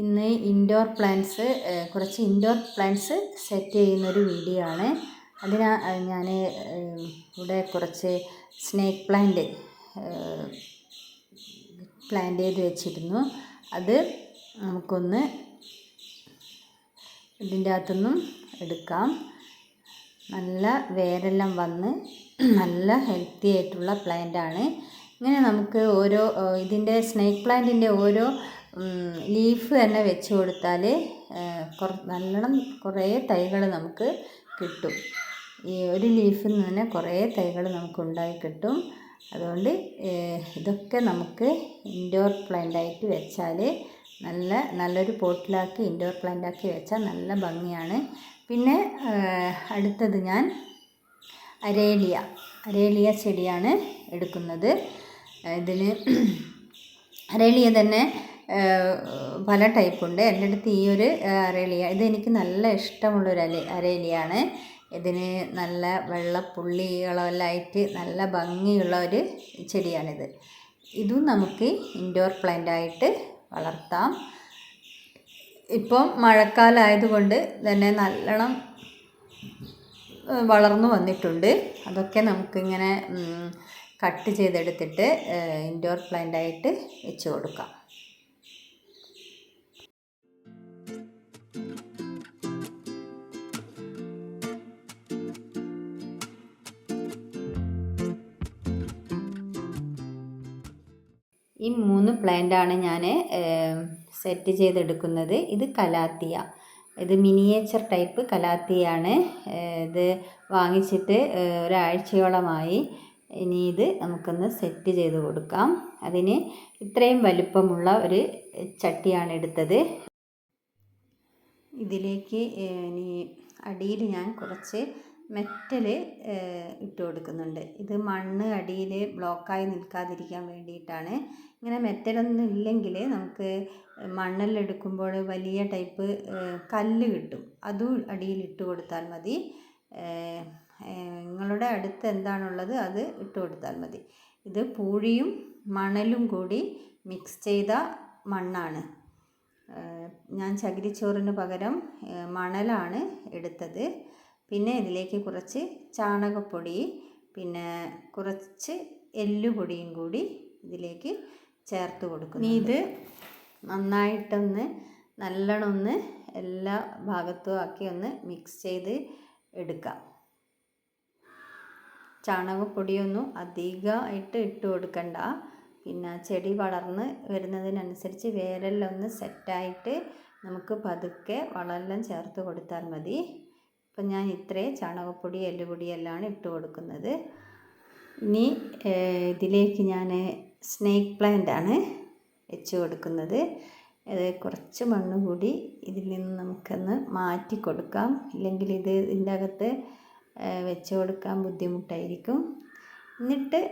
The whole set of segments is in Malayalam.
ഇന്ന് ഇൻഡോർ പ്ലാന്റ്സ് കുറച്ച് ഇൻഡോർ പ്ലാന്റ്സ് സെറ്റ് ചെയ്യുന്നൊരു വീഡിയോ ആണ്. അതിനാ ഞാൻ ഇവിടെ കുറച്ച് സ്നേക്ക് പ്ലാന്റ് പ്ലാന്റ് ചെയ്ത് വെച്ചിരുന്നു. അത് നമുക്കൊന്ന് ഇതിന്റെ അകത്തുനിന്നും എടുക്കാം. നല്ല വേരെല്ലാം വന്ന് നല്ല ഹെൽത്തി ആയിട്ടുള്ള പ്ലാന്റ് ആണ്. ഇങ്ങനെ നമുക്ക് ഓരോ ഇതിന്റെ സ്നേക്ക് പ്ലാന്റിന്റെ ഓരോ ലീഫ് തന്നെ വെച്ച് കൊടുത്താൽ കുറ നല്ലോണം കുറേ തൈകൾ നമുക്ക് കിട്ടും. ഈ ഒരു ലീഫിൽ നിന്ന് തന്നെ കുറേ തൈകൾ നമുക്ക് ഉണ്ടായി കിട്ടും. അതുകൊണ്ട് ഇതൊക്കെ നമുക്ക് ഇൻഡോർ പ്ലാന്റ് ആയിട്ട് വെച്ചാൽ നല്ല നല്ലൊരു പോട്ടിലാക്കി ഇൻഡോർ പ്ലാന്റ് ആക്കി വെച്ചാൽ നല്ല ഭംഗിയാണ്. പിന്നെ അടുത്തത് ഞാൻ അരേലിയ അരേലിയ ചെടിയാണ് എടുക്കുന്നത്. ഇതിന് അരേലിയ തന്നെ പല ടൈപ്പുണ്ട്. എന്റെ അടുത്ത് ഈ ഒരു അരേലിയ ഇതെനിക്ക് നല്ല ഇഷ്ടമുള്ളൊരു അല അരേലിയാണ് ഇതിന് നല്ല വെള്ളപ്പുള്ളികളെല്ലാം ആയിട്ട് നല്ല ഭംഗിയുള്ള ഒരു ചെടിയാണിത്. ഇതും നമുക്ക് ഇൻഡോർ പ്ലാന്റ് ആയിട്ട് വളർത്താം. ഇപ്പം മഴക്കാലമായതുകൊണ്ട് തന്നെ നല്ലോണം വളർന്നു വന്നിട്ടുണ്ട്. അതൊക്കെ നമുക്കിങ്ങനെ കട്ട് ചെയ്തെടുത്തിട്ട് ഇൻഡോർ പ്ലാന്റ് ആയിട്ട് വെച്ച് കൊടുക്കാം. ഈ മൂന്ന് പ്ലാന്റാണ് ഞാൻ സെറ്റ് ചെയ്തെടുക്കുന്നത്. ഇത് കലാത്തിയ. ഇത് മിനിയേച്ചർ ടൈപ്പ് കലാത്തിയാണ്. ഇത് വാങ്ങിച്ചിട്ട് ഒരാഴ്ചയോളമായി ഇനി ഇത് നമുക്കൊന്ന് സെറ്റ് ചെയ്ത് കൊടുക്കാം. അതിന് ഇത്രയും വലുപ്പമുള്ള ഒരു ചട്ടിയാണ് എടുത്തത്. ഇതിലേക്ക് ഇനി അടിയിൽ ഞാൻ കുറച്ച് മെറ്റൽ ഇട്ട് കൊടുക്കുന്നുണ്ട് ഇത് മണ്ണ് അടിയിൽ ബ്ലോക്കായി നിൽക്കാതിരിക്കാൻ വേണ്ടിയിട്ടാണ്. ഇങ്ങനെ മെറ്റലൊന്നും ഇല്ലെങ്കിൽ നമുക്ക് മണ്ണെല്ലാം വലിയ ടൈപ്പ് കല്ല് കിട്ടും. അതും അടിയിൽ ഇട്ട് കൊടുത്താൽ മതി. നിങ്ങളുടെ അടുത്ത് എന്താണുള്ളത് അത് ഇട്ട് കൊടുത്താൽ മതി. ഇത് പൂഴിയും മണലും കൂടി മിക്സ് ചെയ്ത മണ്ണാണ്. ഞാൻ ചകിരിച്ചോറിന് പകരം മണലാണ് എടുത്തത്. പിന്നെ ഇതിലേക്ക് കുറച്ച് ചാണകപ്പൊടി പിന്നെ കുറച്ച് എല്ലുപൊടിയും കൂടി ഇതിലേക്ക് ചേർത്ത് കൊടുക്കുന്നു ഇത് നന്നായിട്ടൊന്ന് നല്ലോണം ഒന്ന് എല്ലാ ഭാഗത്തും ആക്കി ഒന്ന് മിക്സ് ചെയ്ത് എടുക്കാം. ചാണകപ്പൊടിയൊന്നും അധികമായിട്ട് ഇട്ട് കൊടുക്കണ്ട. പിന്നെ ചെടി വളർന്ന് വരുന്നതിനനുസരിച്ച് വേരെല്ലാം ഒന്ന് സെറ്റായിട്ട് നമുക്ക് പതുക്കെ വളമെല്ലാം ചേർത്ത് കൊടുത്താൽ മതി. ഇപ്പം ഞാൻ ഇത്രയും ചാണകപ്പൊടി എല്ലുപൊടിയെല്ലാം ഇട്ട് കൊടുക്കുന്നത്. ഇനി ഇതിലേക്ക് ഞാൻ സ്നേക്ക് പ്ലാന്റ് ആണ് വെച്ച് കൊടുക്കുന്നത്. അത് കുറച്ച് മണ്ണ് കൂടി ഇതിൽ നിന്ന് നമുക്കൊന്ന് മാറ്റി കൊടുക്കാം. ഇല്ലെങ്കിൽ ഇത് ഇതിന്റെ അകത്ത് വെച്ച് കൊടുക്കാൻ ബുദ്ധിമുട്ടായിരിക്കും. എന്നിട്ട്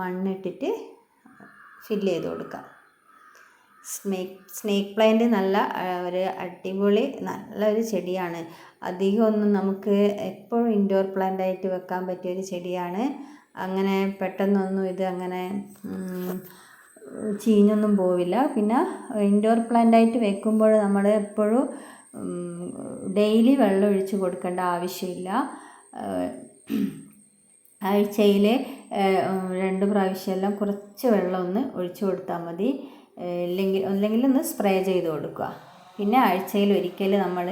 മണ്ണിട്ടിട്ട് ഫില്ല് ചെയ്ത് കൊടുക്കാം. സ്നേക്ക് സ്നേക്ക് പ്ലാന്റ് നല്ല ഒരു അടിപൊളി നല്ലൊരു ചെടിയാണ്. അധികം ഒന്നും നമുക്ക് എപ്പോഴും ഇൻഡോർ പ്ലാന്റ് ആയിട്ട് വെക്കാൻ പറ്റിയൊരു ചെടിയാണ്. അങ്ങനെ പെട്ടെന്നൊന്നും ഇത് അങ്ങനെ ചീഞ്ഞൊന്നും പോവില്ല. പിന്നെ ഇൻഡോർ പ്ലാന്റ് ആയിട്ട് വെക്കുമ്പോൾ നമ്മൾ എപ്പോഴും ഡെയിലി വെള്ളം ഒഴിച്ച് കൊടുക്കേണ്ട ആവശ്യമില്ല. ആഴ്ചയിൽ രണ്ട് പ്രാവശ്യമെല്ലാം കുറച്ച് വെള്ളം ഒന്ന് ഒഴിച്ചു കൊടുത്താൽ മതി. ഇല്ലെങ്കിൽ അല്ലെങ്കിൽ ഒന്ന് സ്പ്രേ ചെയ്ത് കൊടുക്കുക. പിന്നെ ആഴ്ചയിൽ ഒരിക്കൽ നമ്മൾ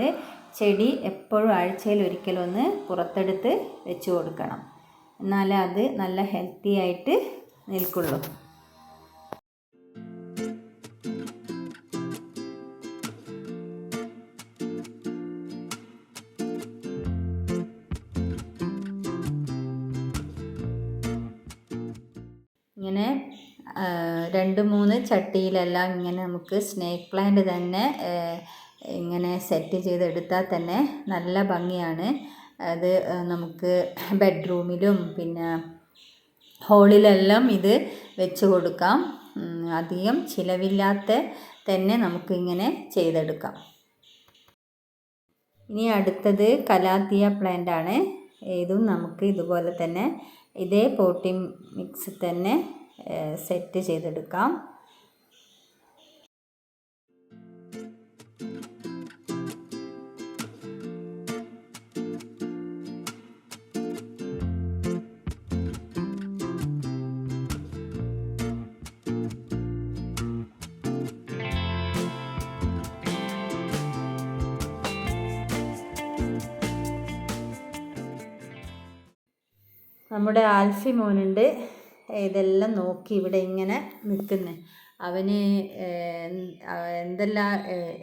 ചെടി എപ്പോഴും ആഴ്ചയിൽ ഒരിക്കലൊന്ന് പുറത്തെടുത്ത് വെച്ച് കൊടുക്കണം. എന്നാലേ അത് നല്ല ഹെൽത്തി ആയിട്ട് നിൽക്കുള്ളൂ. ഇങ്ങനെ രണ്ട് മൂന്ന് ചട്ടിയിലെല്ലാം ഇങ്ങനെ നമുക്ക് സ്നേക്ക് പ്ലാന്റ് തന്നെ ഇങ്ങനെ സെറ്റ് ചെയ്തെടുത്താൽ തന്നെ നല്ല ഭംഗിയാണ്. അത് നമുക്ക് ബെഡ്റൂമിലും പിന്നെ ഹോളിലെല്ലാം ഇത് വെച്ച് കൊടുക്കാം. അധികം ചിലവില്ലാത്ത തന്നെ നമുക്കിങ്ങനെ ചെയ്തെടുക്കാം. ഇനി അടുത്തത് കലാത്തിയ പ്ലാന്റ് ആണ്. ഇതും നമുക്ക് ഇതുപോലെ തന്നെ ഇതേ പോട്ടിംഗ് മിക്സ് തന്നെ സെറ്റ് ചെയ്തെടുക്കാം. നമ്മുടെ ആൽഫി മോനുണ്ട്. ഇതെല്ലാം നോക്കി ഇവിടെ ഇങ്ങനെ നിൽക്കുന്നത് അവന് എന്തെല്ലാം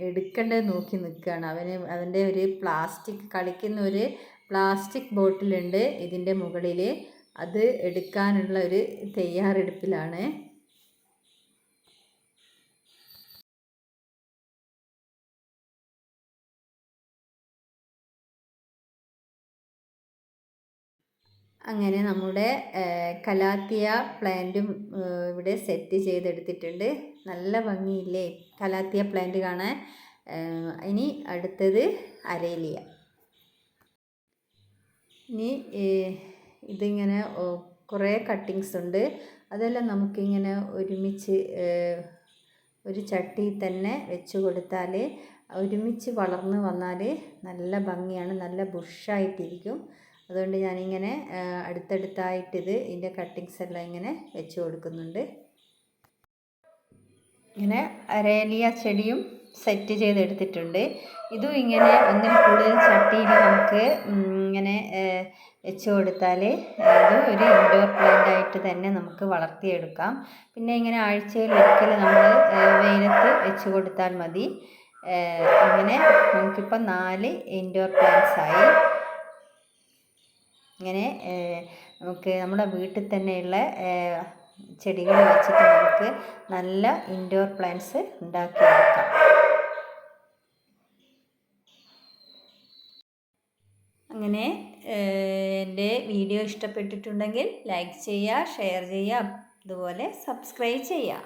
എടുക്കേണ്ടത് നോക്കി നിൽക്കുകയാണ്. അവന് അവന്റെ ഒരു പ്ലാസ്റ്റിക് കളിക്കുന്ന ഒരു പ്ലാസ്റ്റിക് ബോട്ടിലുണ്ട് ഇതിന്റെ മുകളിൽ അത് എടുക്കാനുള്ള ഒരു തയ്യാറെടുപ്പിലാണ്. അങ്ങനെ നമ്മുടെ കലാത്തിയ പ്ലാന്റും ഇവിടെ സെറ്റ് ചെയ്തെടുത്തിട്ടുണ്ട്. നല്ല ഭംഗിയില്ലേ കലാത്തിയ പ്ലാന്റ് കാണാൻ. ഇനി അടുത്തത് അരേലിയ. ഇനി ഇതിങ്ങനെ കുറേ കട്ടിങ്സ് ഉണ്ട്. അതെല്ലാം നമുക്കിങ്ങനെ ഒരുമിച്ച് ഒരു ചട്ടി തന്നെ വെച്ച് കൊടുത്താൽ ഒരുമിച്ച് വളർന്ന് വന്നാൽ നല്ല ഭംഗിയാണ്. നല്ല ബുഷായിട്ടിരിക്കും. അതുകൊണ്ട് ഞാനിങ്ങനെ അടുത്തടുത്തായിട്ടിത് ഇതിന്റെ കട്ടിങ്സ് എല്ലാം ഇങ്ങനെ വെച്ച് കൊടുക്കുന്നുണ്ട്. ഇങ്ങനെ അരേലിയ ചെടിയും സെറ്റ് ചെയ്തെടുത്തിട്ടുണ്ട്. ഇതും ഇങ്ങനെ ഒന്നിൽ കൂടുതൽ ചട്ടിയിൽ നമുക്ക് ഇങ്ങനെ വെച്ച് കൊടുത്താൽ ഇത് ഒരു ഇൻഡോർ പ്ലാന്റ് ആയിട്ട് തന്നെ നമുക്ക് വളർത്തിയെടുക്കാം. പിന്നെ ഇങ്ങനെ ആഴ്ചയിൽ ഒരിക്കൽ നമ്മൾ വെയിലത്ത് വെച്ച് കൊടുത്താൽ മതി. അങ്ങനെ നമുക്കിപ്പോൾ നാല് ഇൻഡോർ പ്ലാന്റ്സ് ആയി. ഇങ്ങനെ നമുക്ക് നമ്മുടെ വീട്ടിൽ തന്നെയുള്ള ചെടികൾ വെച്ചിട്ട് നമുക്ക് നല്ല ഇൻഡോർ പ്ലാന്റ്സ് ഉണ്ടാക്കിയെടുക്കാം അങ്ങനെ എന്റെ വീഡിയോ ഇഷ്ടപ്പെട്ടിട്ടുണ്ടെങ്കിൽ ലൈക്ക് ചെയ്യുക ഷെയർ ചെയ്യുക അതുപോലെ സബ്സ്ക്രൈബ് ചെയ്യുക.